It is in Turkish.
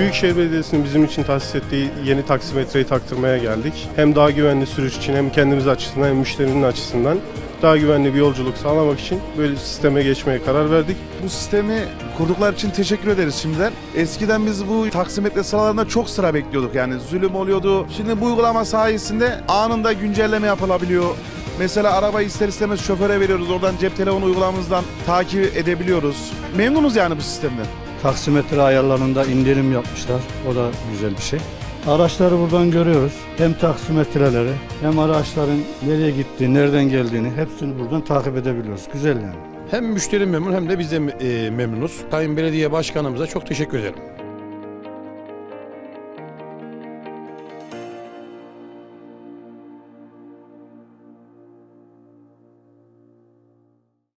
Büyükşehir Belediyesi'nin bizim için tahsis ettiği yeni taksimetreyi taktırmaya geldik. Hem daha güvenli sürüş için hem kendimiz açısından hem müşterinin açısından daha güvenli bir yolculuk sağlamak için böyle sisteme geçmeye karar verdik. Bu sistemi kurduklar için teşekkür ederiz şimdiden. Eskiden biz bu taksimetre sıralarında çok sıra bekliyorduk yani zulüm oluyordu. Şimdi bu uygulama sayesinde anında güncelleme yapılabiliyor. Mesela arabayı ister istemez şoföre veriyoruz. Oradan cep telefonu uygulamamızdan takip edebiliyoruz. Memnunuz yani bu sistemden. Taksimetre ayarlarında indirim yapmışlar. O da güzel bir şey. Araçları buradan görüyoruz. Hem taksimetreleri hem araçların nereye gittiğini, nereden geldiğini hepsini buradan takip edebiliyoruz. Güzel yani. Hem müşteri memnun hem de biz de e, memnunuz. Sayın Belediye Başkanımıza çok teşekkür ederim.